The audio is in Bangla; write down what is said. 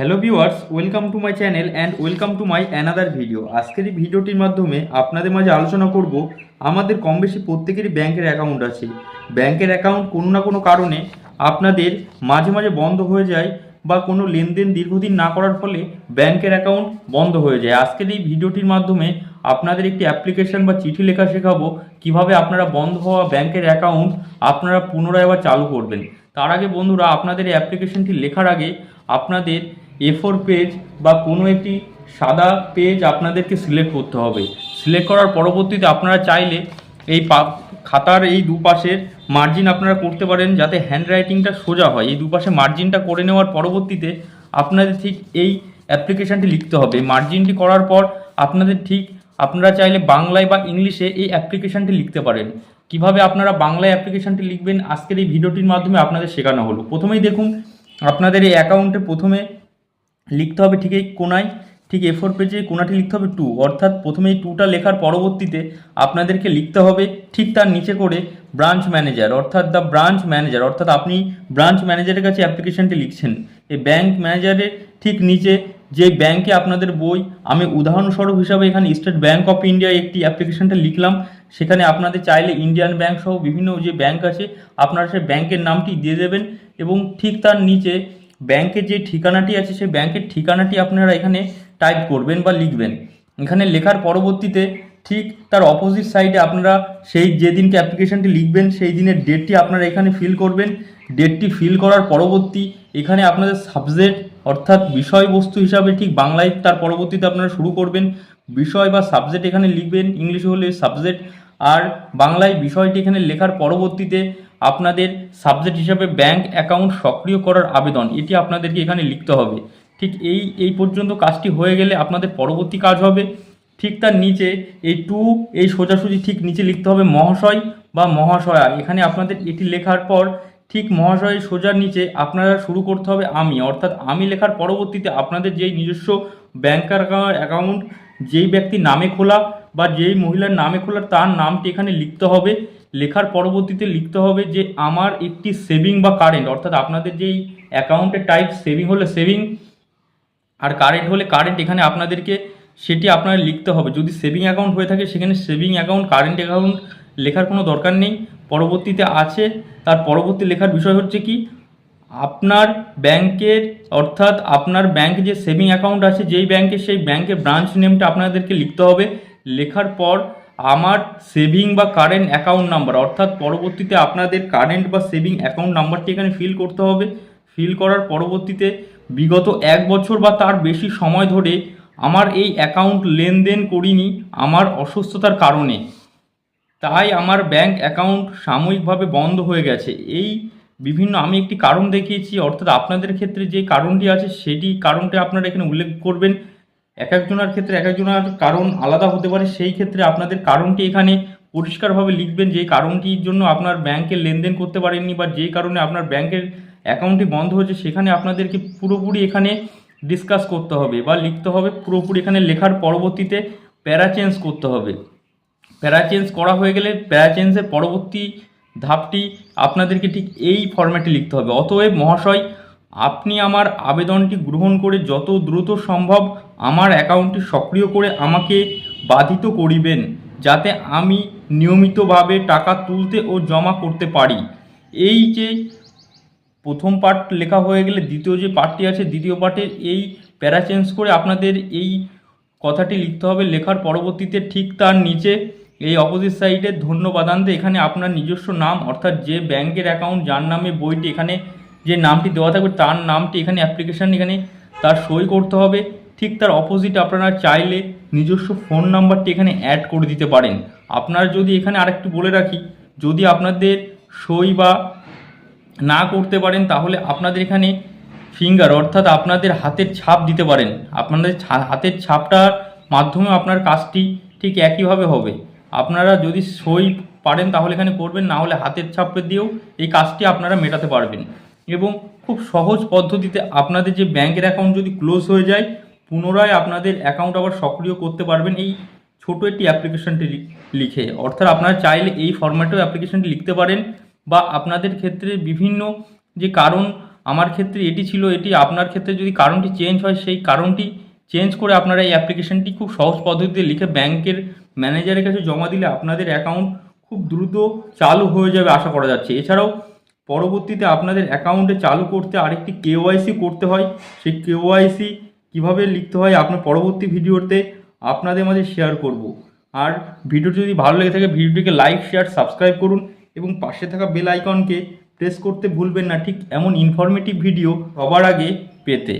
Hello viewers welcome to my channel and welcome to my another video আজকের এই ভিডিওটির মাধ্যমে আপনাদের মাঝে আলোচনা করব, আমাদের কম বেশি প্রত্যেকেরই ব্যাংকের অ্যাকাউন্ট আছে। ব্যাংকের অ্যাকাউন্ট কোনো না কোনো কারণে আপনাদের মাঝে মাঝে বন্ধ হয়ে যায় বা কোনো লেনদেন দীর্ঘদিন না করার ফলে ব্যাংকের অ্যাকাউন্ট বন্ধ হয়ে যায়। আজকের এই ভিডিওটির মাধ্যমে আপনাদের একটি অ্যাপ্লিকেশন বা চিঠি লেখা শেখাবো, কীভাবে আপনারা বন্ধ হওয়া ব্যাংকের অ্যাকাউন্ট আপনারা পুনরায় আবার চালু করবেন। তার আগে বন্ধুরা, আপনাদের এই অ্যাপ্লিকেশনটি লেখার আগে আপনাদের এ ফোর পেজ বা কোনো একটি সাদা পেজ আপনাদেরকে সিলেক্ট করতে হবে। সিলেক্ট করার পরবর্তীতে আপনারা চাইলে এই পা খাতার এই দুপাশের মার্জিন আপনারা করতে পারেন যাতে হ্যান্ডরাইটিংটা সোজা হয়। এই দুপাশে মার্জিনটা করে নেওয়ার পরবর্তীতে আপনাদের ঠিক এই অ্যাপ্লিকেশানটি লিখতে হবে। মার্জিনটি করার পর আপনাদের ঠিক আপনারা চাইলে বাংলায় বা ইংলিশে এই অ্যাপ্লিকেশানটি লিখতে পারেন। কীভাবে আপনারা বাংলায় অ্যাপ্লিকেশানটি লিখবেন আজকের এই ভিডিওটির মাধ্যমে আপনাদের শেখানো হলো। প্রথমেই দেখুন, আপনাদের এই অ্যাকাউন্টে প্রথমে লিখতে হবে ঠিক এই কোনায়, ঠিক এ ফোর পেজে কোনাটি লিখতে হবে টু অর্থাৎ প্রথমে এই টুটা লেখার পরবর্তীতে আপনাদেরকে লিখতে হবে ঠিক তার নিচে করে ব্রাঞ্চ ম্যানেজার অর্থাৎ দ্য ব্রাঞ্চ ম্যানেজার অর্থাৎ আপনি ব্রাঞ্চ ম্যানেজারের কাছে অ্যাপ্লিকেশনটি লিখছেন। এই ব্যাংক ম্যানেজারের ঠিক নিচে যে ব্যাংকে আপনাদের বই, আমি উদাহরণস্বরূপ হিসাবে এখানে স্টেট ব্যাংক অফ ইন্ডিয়া একটি অ্যাপ্লিকেশনটা লিখলাম। সেখানে আপনাদের চাইলে ইন্ডিয়ান ব্যাংক সহ বিভিন্ন যে ব্যাংক আছে, আপনারা সেই ব্যাংকের নামটি দিয়ে দেবেন এবং ঠিক তার নিচে ব্যাংকের যে ঠিকানাটি আছে, সেই ব্যাংকের ঠিকানাটি আপনারা এখানে টাইপ করবেন বা লিখবেন। এখানে লেখার পরবর্তীতে ঠিক তার অপোজিট সাইডে আপনারা সেই যেদিনকে অ্যাপ্লিকেশনটি লিখবেন, সেই দিনের ডেটটি আপনারা এখানে ফিল করবেন। ডেটটি ফিল করার পরবর্তী এখানে আপনাদের সাবজেক্ট অর্থাৎ বিষয়বস্তু হিসাবে ঠিক বাংলায় তার পরবর্তীতে আপনারা শুরু করবেন। বিষয় বা সাবজেক্ট এখানে লিখবেন, ইংলিশে হলে সাবজেক্ট আর বাংলায় বিষয়টি এখানে লেখার পরবর্তীতে আপনাদের সাবজেক্ট হিসাবে ব্যাংক অ্যাকাউন্ট সক্রিয় করার আবেদন, এটি আপনাদেরকে এখানে লিখতে হবে। ঠিক এই এই পর্যন্ত কাজটি হয়ে গেলে আপনাদের পরবর্তী কাজ হবে। ঠিক তার নিচে এই টু এই সোজাসুজি ঠিক নিচে লিখতে হবে মহাশয় বা মহাশয়া। এখানে আপনাদের এটি লেখার পর ঠিক মহাশয় সোজার নিচে আপনারা শুরু করতে হবে আমি। অর্থাৎ আমি লেখার পরবর্তীতে আপনাদের যেই নিজস্ব ব্যাংকার অ্যাকাউন্ট যেই ব্যক্তির নামে খোলা বা যেই মহিলার নামে খোলা তার নামটি এখানে লিখতে হবে। লেখার পরবর্তীতে লিখতে হবে যে আমার একটি সেভিং বা কারেন্ট অর্থাৎ আপনাদের যেই অ্যাকাউন্টের টাইপ সেভিং হলে সেভিং আর কারেন্ট হলে কারেন্ট এখানে আপনাদেরকে সেটি আপনার লিখতে হবে। যদি সেভিং অ্যাকাউন্ট হয়ে থাকে, সেখানে সেভিং অ্যাকাউন্ট কারেন্ট অ্যাকাউন্ট লেখার কোনো দরকার নেই। পরবর্তীতে আছে, তার পরবর্তী লেখার বিষয় হচ্ছে কি, আপনার ব্যাংকের, অর্থাৎ আপনার ব্যাংক যে সেভিং অ্যাকাউন্ট আছে, যেই ব্যাংকে সেই ব্যাংকের ব্রাঞ্চ নেমটা আপনাদেরকে লিখতে হবে। লেখার পর আমার সেভিং বা কারেন্ট অ্যাকাউন্ট নাম্বার অর্থাৎ পরবর্তীতে আপনাদের কারেন্ট বা সেভিং অ্যাকাউন্ট নাম্বারটি এখানে ফিল করতে হবে। ফিল করার পরবর্তীতে বিগত এক বছর বা তার বেশি সময় ধরে আমার এই অ্যাকাউন্ট লেনদেন করিনি আমার অসুস্থতার কারণে। তাই আমার ব্যাংক অ্যাকাউন্ট সাময়িকভাবে বন্ধ হয়ে গেছে। এই বিভিন্ন, আমি একটি কারণ দেখিয়েছি, অর্থাৎ আপনাদের ক্ষেত্রে যে কারণটি আছে, সেটি কারণটি আপনারা এখানে উল্লেখ করবেন। এক একজনের ক্ষেত্রে এক একজনের কারণ আলাদা হতে পারে, সেই ক্ষেত্রে আপনাদের কারণটি এখানে পরিষ্কারভাবে লিখবেন যে কারণটির জন্য আপনার ব্যাংকে লেনদেন করতে পারেননি বা যেই কারণে আপনার ব্যাংকের অ্যাকাউন্টটি বন্ধ হয়েছে, সেখানে আপনাদেরকে পুরোপুরি এখানে ডিসকাস করতে হবে বা লিখতে হবে, পুরোপুরি এখানে লেখার পরবর্তীতে প্যারা চেঞ্জ করতে হবে। প্যারা চেঞ্জ করা হয়ে গেলে প্যারা চেঞ্জের পরবর্তী ধাপটি আপনাদেরকে ঠিক এই ফর্ম্যাটে লিখতে হবে। অতএব মহাশয় আপনি আমার আবেদনটি গ্রহণ করে যত দ্রুত সম্ভব আমার অ্যাকাউন্টটি সক্রিয় করে আমাকে বাধিত করিবেন, যাতে আমি নিয়মিতভাবে টাকা তুলতে ও জমা করতে পারি। এই যে প্রথম পার্ট লেখা হয়ে গেলে দ্বিতীয় যে পার্টটি আছে, দ্বিতীয় পার্টের এই প্যারা চেঞ্জ করে আপনাদের এই কথাটি লিখতে হবে। লেখার পরবর্তীতে ঠিক তার নিচে এই অপোজিট সাইডে ধন্যবাদান্তে এখানে আপনার নিজস্ব নাম, অর্থাৎ যে ব্যাংকের অ্যাকাউন্ট যার নামে বইটি এখানে যে নামটি দেওয়া থাকবে, তার নামটি এখানে অ্যাপ্লিকেশান এখানে তার সই করতে হবে। ঠিক তার অপোজিট আপনারা চাইলে নিজস্ব ফোন নাম্বারটি এখানে অ্যাড করে দিতে পারেন। আপনারা যদি এখানে আরেকটু বলে রাখি, যদি আপনাদের সই বা না করতে পারেন, তাহলে আপনাদের এখানে ফিঙ্গার অর্থাৎ আপনাদের হাতের ছাপ দিতে পারেন। আপনাদের হাতের ছাপটার মাধ্যমে আপনার কাজটি ঠিক একইভাবে হবে। আপনারা যদি সই পারেন, তাহলে এখানে করবেন, না হলে হাতের ছাপে দিয়েও এই কাজটি আপনারা মেটাতে পারবেন। এবং খুব সহজ পদ্ধতিতে আপনাদের যে ব্যাংকের অ্যাকাউন্ট যদি ক্লোজ হয়ে যায়, পুনরায় আপনাদের অ্যাকাউন্ট আবার সক্রিয় করতে পারবেন এই ছোট একটি অ্যাপ্লিকেশনটি লিখে। অর্থাৎ আপনারা চাইলে এই ফরম্যাটেও অ্যাপ্লিকেশনটি লিখতে পারেন বা আপনাদের ক্ষেত্রে বিভিন্ন যে কারণ আমার ক্ষেত্রে এটি ছিল, এটি আপনার ক্ষেত্রে যদি কারণটি চেঞ্জ হয়, সেই কারণটি চেঞ্জ করে আপনারা এই অ্যাপ্লিকেশনটি খুব সহজ পদ্ধতিতে লিখে ব্যাংকের ম্যানেজারের কাছে জমা দিলে আপনাদের অ্যাকাউন্ট খুব দ্রুত চালু হয়ে যাবে, আশা করা যাচ্ছে। এছাড়াও পরবর্তীতে আপনাদের অ্যাকাউন্টে চালু করতে আরেকটি কেওয়াইসি করতে হয়। সেই কেওয়াইসি কীভাবে লিখতে হয় আপনার পরবর্তী ভিডিওতে আপনাদের মাঝে শেয়ার করব। আর ভিডিওটি যদি ভালো লেগে থাকে, ভিডিওটিকে লাইক শেয়ার সাবস্ক্রাইব করুন এবং পাশে থাকা বেল আইকনকে প্রেস করতে ভুলবেন না। ঠিক এমন ইনফরমেটিভ ভিডিও সবার আগে পেতে।